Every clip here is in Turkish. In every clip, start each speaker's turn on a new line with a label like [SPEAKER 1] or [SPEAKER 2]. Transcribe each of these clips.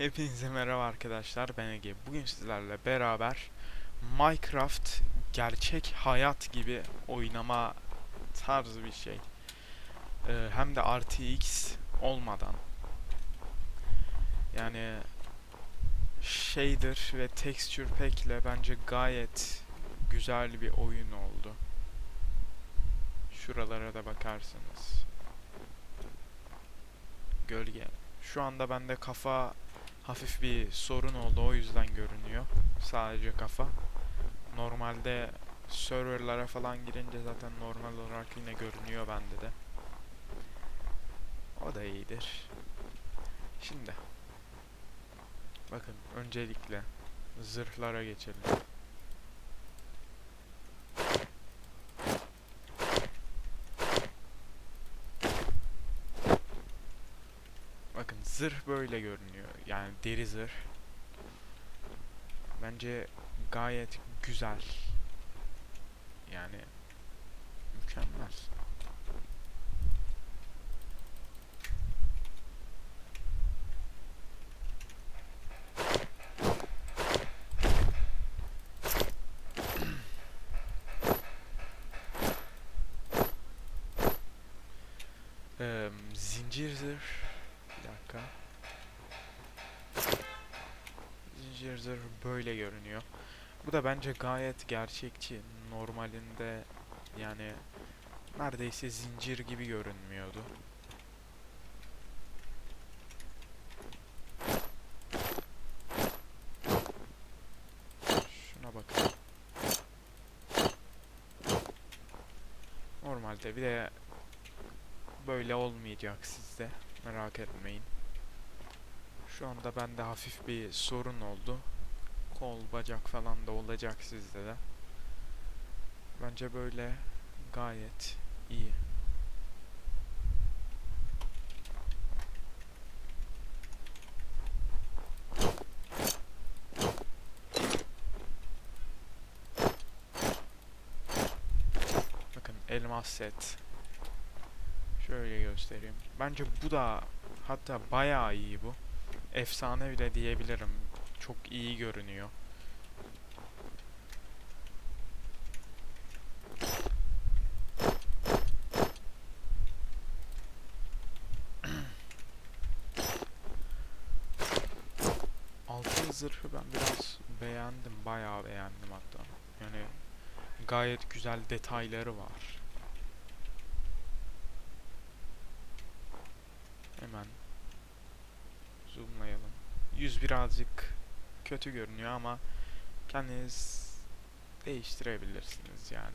[SPEAKER 1] Hepinize merhaba arkadaşlar ben Ege. Bugün sizlerle beraber Minecraft gerçek hayat gibi oynama tarzı bir şey. Ee, hem de RTX olmadan. Yani shader ve texture pack ile bence gayet güzel bir oyun oldu. Şuralara da bakarsınız. Gölge. Şu anda bende kafa hafif bir sorun oldu o yüzden görünüyor. Sadece kafa. Normalde serverlara falan girince zaten normal olarak yine görünüyor bende de. O da iyidir. Şimdi. Bakın öncelikle zırhlara geçelim. Bakın zırh böyle görünüyor. Yani deri zırh. Bence gayet güzel. Yani mükemmel. Eee, zincir zırh. Bir dakika. Zırh böyle görünüyor. Bu da bence gayet gerçekçi. Normalinde yani neredeyse zincir gibi görünmüyordu. Şuna bakın. Normalde bir de böyle olmayacak sizde. Merak etmeyin. Şu anda bende hafif bir sorun oldu. Kol, bacak falan da olacak sizde de. Bence böyle gayet iyi. Bakın elmas set. Şöyle göstereyim. Bence bu da hatta bayağı iyi bu. Efsane bile diyebilirim. Çok iyi görünüyor. Altın zırhı ben biraz beğendim. Bayağı beğendim hatta. Yani gayet güzel detayları var. Hemen zoomlayalım. Yüz birazcık kötü görünüyor ama kendiniz değiştirebilirsiniz yani.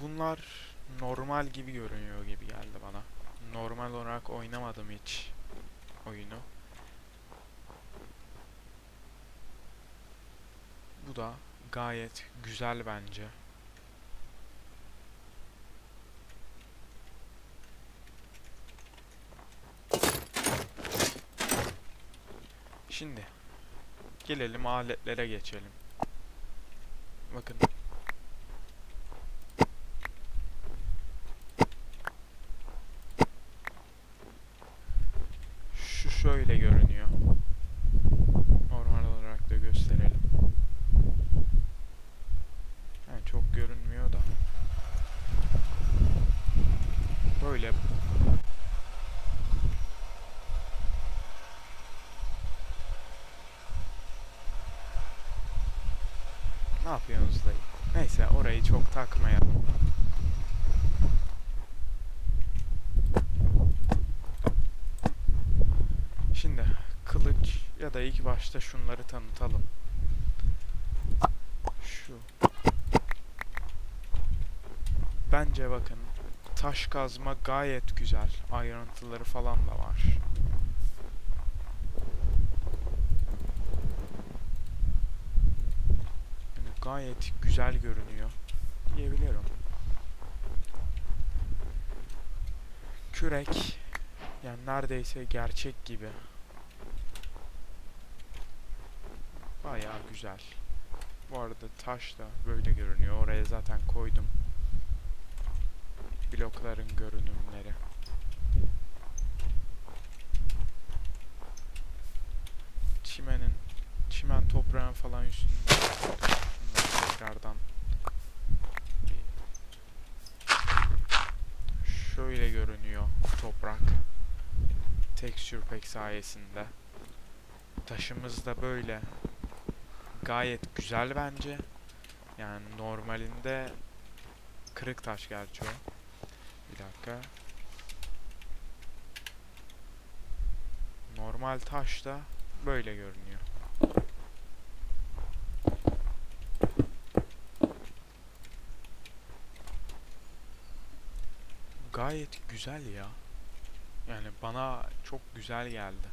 [SPEAKER 1] Bunlar normal gibi görünüyor gibi geldi bana. Normal olarak oynamadım hiç oyunu. Bu da gayet güzel bence. Şimdi gelelim aletlere geçelim. Bakın. Şu şöyle görünüyor. Normal olarak da gösterelim. Yani çok görünmüyor da. Böyle. Ne yapıyorsunuz dayı? Neyse orayı çok takmayalım. Şimdi kılıç ya da ilk başta şunları tanıtalım. Şu. Bence bakın taş kazma gayet güzel. Ayrıntıları falan da var. Yani gayet güzel görünüyor diyebilirim. Kürek yani neredeyse gerçek gibi. Bayağı güzel. Bu arada taş da böyle görünüyor. Oraya zaten koydum. Blokların görünümleri. Çimenin, çimen toprağın falan üstünde. Tekrardan şöyle görünüyor toprak. Texture pack sayesinde. Taşımız da böyle. Gayet güzel bence. Yani normalinde kırık taş gerçi o. Bir dakika. Normal taş da böyle görünüyor. Gayet güzel ya. Yani bana çok güzel geldi.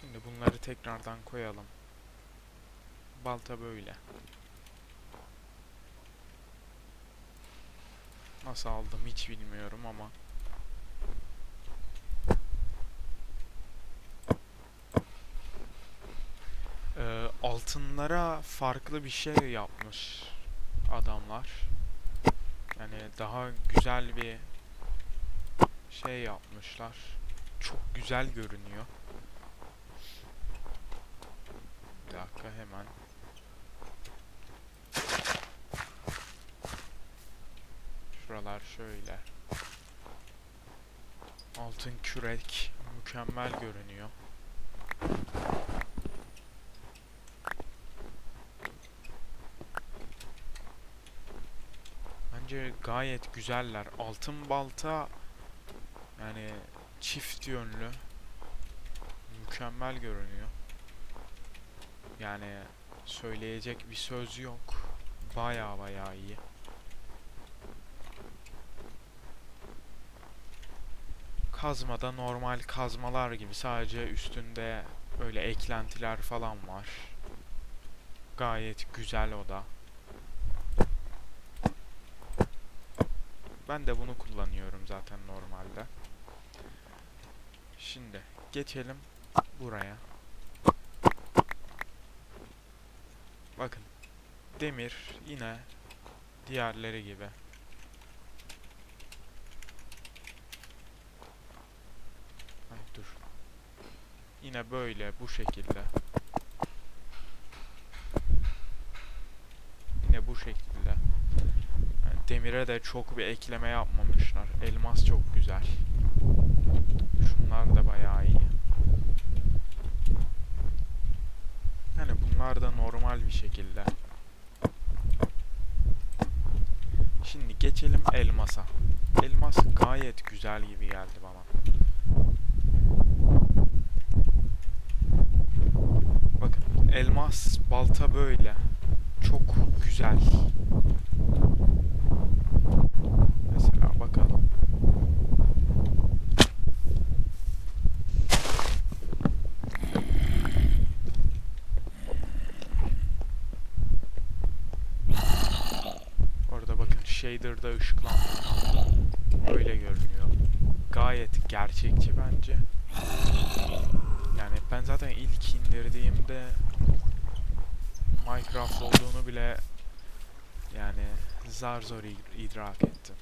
[SPEAKER 1] Şimdi bunları tekrardan koyalım. Balta böyle. Nasıl aldım hiç bilmiyorum ama. Ee, altınlara farklı bir şey yapmış adamlar. Yani daha güzel bir şey yapmışlar. Çok güzel görünüyor. Bir dakika hemen. Şuralar şöyle. Altın kürek mükemmel görünüyor. Bence gayet güzeller. Altın balta yani çift yönlü mükemmel görünüyor. Yani söyleyecek bir söz yok. Baya baya iyi. Kazmada normal kazmalar gibi sadece üstünde öyle eklentiler falan var. Gayet güzel o da. Ben de bunu kullanıyorum zaten normalde. Şimdi geçelim buraya. Bakın. Demir yine diğerleri gibi. Ay dur. Yine böyle bu şekilde. Yine bu şekilde. Demire de çok bir ekleme yapmamışlar. Elmas çok güzel. Şunlar da bayağı iyi. Yani bunlar da normal bir şekilde. Şimdi geçelim elmasa. Elmas gayet güzel gibi geldi bana. Bakın elmas balta böyle. Çok güzel. Mesela bakalım. Orada bakın shader'da ışıklandırma öyle görünüyor. Gayet gerçekçi bence. Yani ben zaten ilk indirdiğimde Minecraft olduğunu bile yani zar zor id- idrak ettim.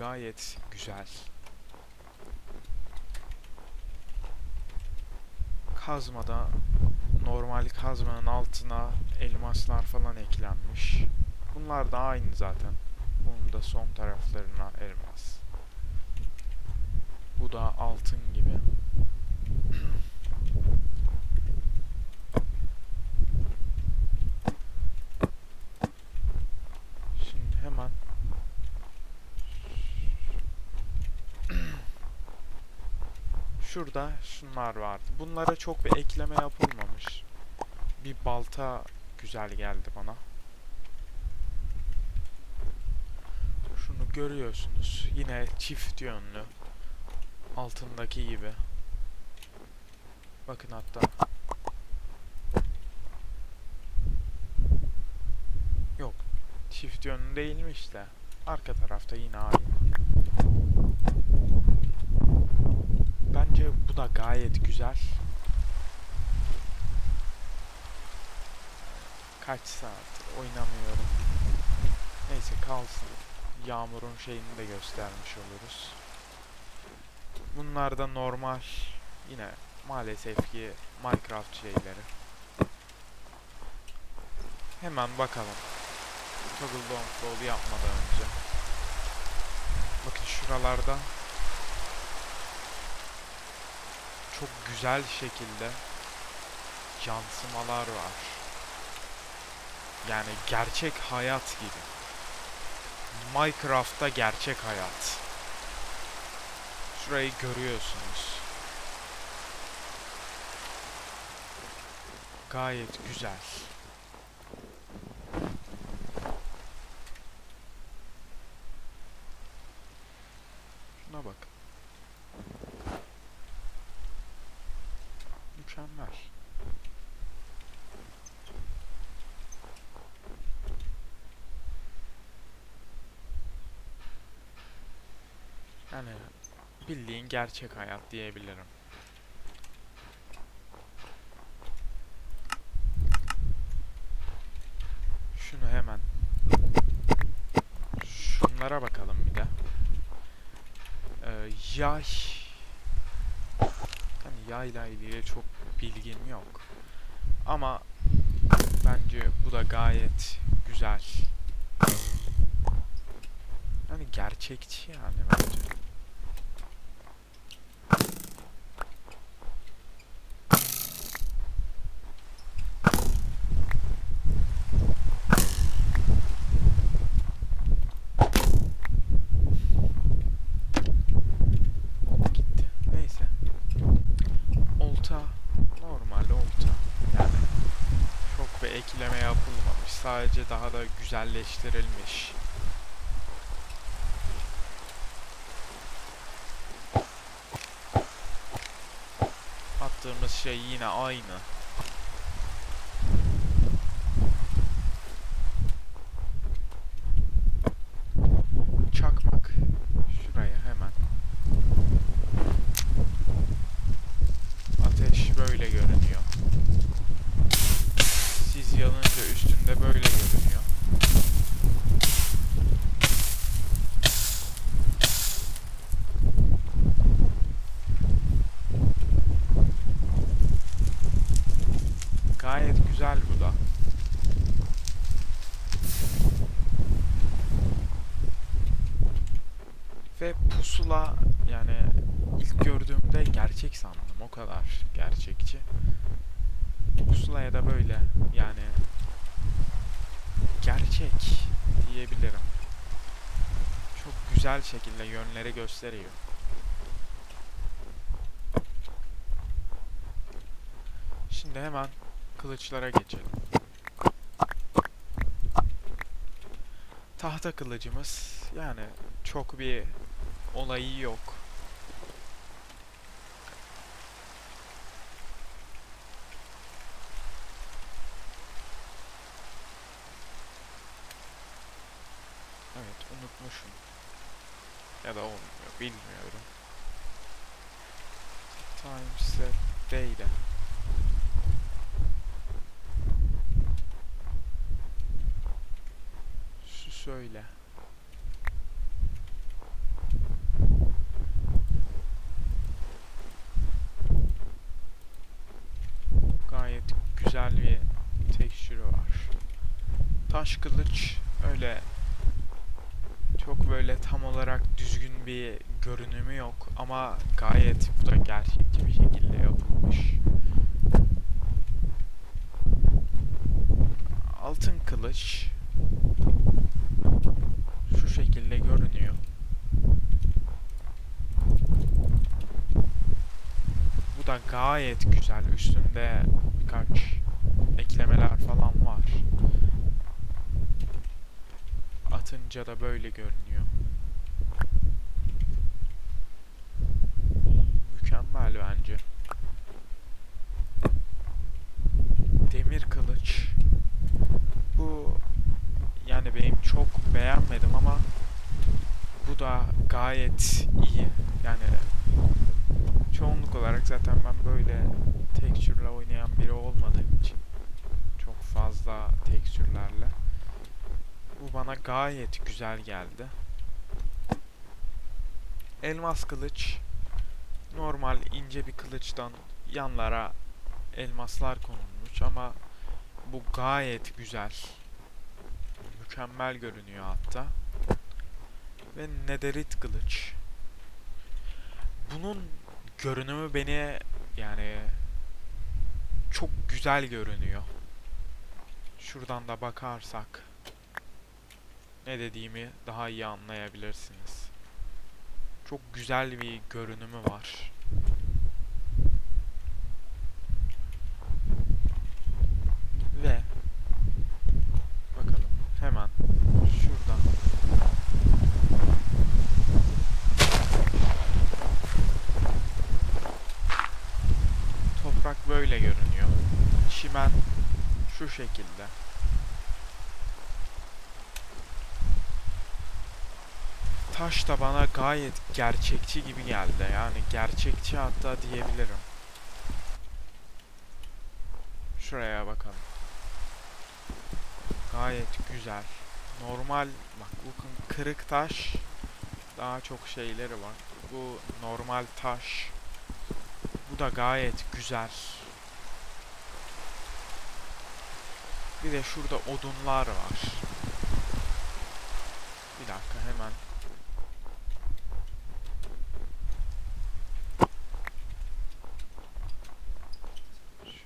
[SPEAKER 1] Gayet güzel. Kazmada normal kazmanın altına elmaslar falan eklenmiş. Bunlar da aynı zaten. Bunun da son taraflarına elmas. Bu da altın gibi. Şimdi hemen Şurada şunlar vardı. Bunlara çok bir ekleme yapılmamış. Bir balta güzel geldi bana. Şunu görüyorsunuz. Yine çift yönlü. Altındaki gibi. Bakın hatta. Yok. Çift yönlü değilmiş de. Arka tarafta yine aynı. Bence bu da gayet güzel. Kaç saat oynamıyorum. Neyse kalsın. Yağmurun şeyini de göstermiş oluruz. Bunlar da normal yine maalesef ki Minecraft şeyleri. Hemen bakalım. Toggle Roll yapmadan önce. Bakın şuralarda çok güzel şekilde yansımalar var. Yani gerçek hayat gibi. Minecraft'ta gerçek hayat. Şurayı görüyorsunuz. Gayet güzel. Şuna bak. Mükemmel. Yani bildiğin gerçek hayat diyebilirim. Şunu hemen şunlara bakalım bir de. Ee, yay hani yayla ilgili çok bilgim yok. Ama bence bu da gayet güzel. Yani gerçekçi yani bence. Hop gitti. Neyse. Olta normal olta. Yani çok bir ekleme yapılmamış. Sadece daha da güzelleştirilmiş. Attığımız şey yine aynı. Çakmak. Şuraya hemen. Ateş böyle görünüyor. Siz yanınca üstünde böyle görünüyor. Gayet güzel bu da. Ve pusula yani ilk gördüğümde gerçek sandım. O kadar gerçekçi. Pusulaya da böyle yani gerçek diyebilirim. Çok güzel şekilde yönleri gösteriyor. Şimdi hemen kılıçlara geçelim. Tahta kılıcımız yani çok bir olayı yok. Evet unutmuşum. Ya da olmuyor bilmiyorum. Time set değil. Şu söyle. Gayet güzel bir tekstürü var. Taş kılıç öyle çok böyle tam olarak düzgün bir görünümü yok ama gayet bu da gerçekçi bir şekilde yapılmış. Altın kılıç şu şekilde görünüyor. Bu da gayet güzel. Üstünde birkaç eklemeler falan var. Atınca da böyle görünüyor. Mükemmel bence. Demir kılıç. Bu yani benim çok beğenmedim ama da gayet iyi. Yani çoğunluk olarak zaten ben böyle tekstürle oynayan biri olmadığım için çok fazla tekstürlerle bu bana gayet güzel geldi. Elmas kılıç normal ince bir kılıçtan yanlara elmaslar konulmuş ama bu gayet güzel. Mükemmel görünüyor hatta. Ve nederit kılıç. Bunun görünümü beni yani çok güzel görünüyor. Şuradan da bakarsak ne dediğimi daha iyi anlayabilirsiniz. Çok güzel bir görünümü var. Ve bakalım hemen şuradan toprak böyle görünüyor. Çimen şu şekilde. Taş da bana gayet gerçekçi gibi geldi. Yani gerçekçi hatta diyebilirim. Şuraya bakalım. Gayet güzel. Normal bak bu kırık taş daha çok şeyleri var. Bu normal taş. Bu da gayet güzel. Bir de şurada odunlar var. Bir dakika hemen.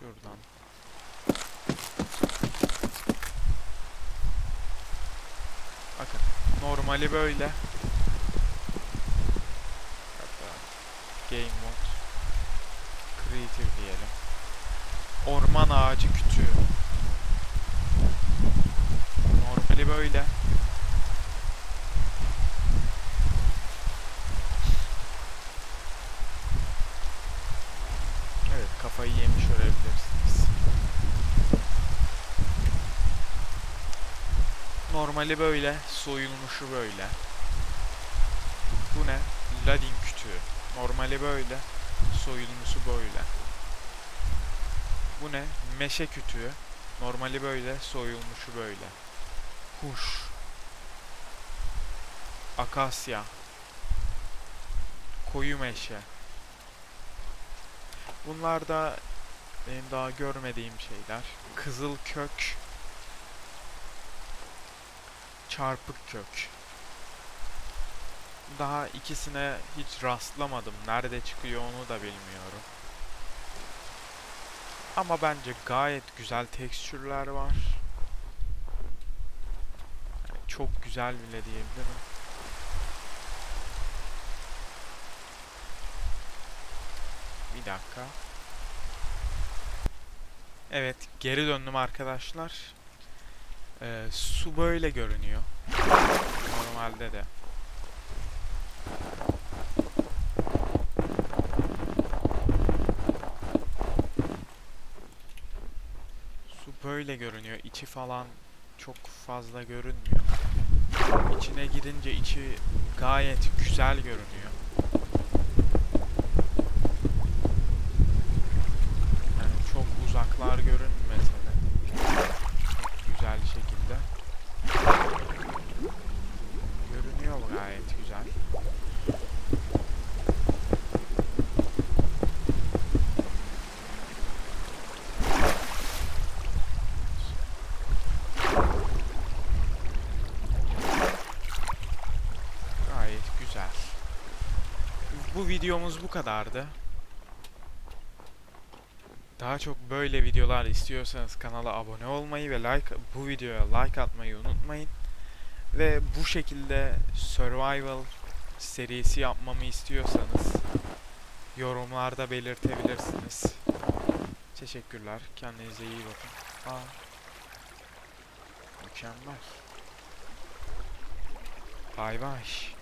[SPEAKER 1] Şuradan. Bakın normali böyle. Normali böyle, soyulmuşu böyle. Bu ne? Ladin kütüğü. Normali böyle, soyulmuşu böyle. Bu ne? Meşe kütüğü. Normali böyle, soyulmuşu böyle. Huş. Akasya. Koyu meşe. Bunlar da benim daha görmediğim şeyler. Kızıl kök. Çarpık kök. Daha ikisine hiç rastlamadım. Nerede çıkıyor onu da bilmiyorum. Ama bence gayet güzel tekstürler var. Çok güzel bile diyebilirim. Bir dakika. Evet, geri döndüm arkadaşlar. Ee, su böyle görünüyor. Normalde de. Su böyle görünüyor. İçi falan çok fazla görünmüyor. İçine girince içi gayet güzel görünüyor. Yani çok uzaklar görünmese de çok güzel şekilde görünüyor bu gayet güzel. Gayet güzel. Bu videomuz bu kadardı. Daha çok böyle videolar istiyorsanız kanala abone olmayı ve like bu videoya like atmayı unutmayın. Ve bu şekilde survival serisi yapmamı istiyorsanız yorumlarda belirtebilirsiniz. Teşekkürler. Kendinize iyi bakın. Aa. Mükemmel. Bay bay.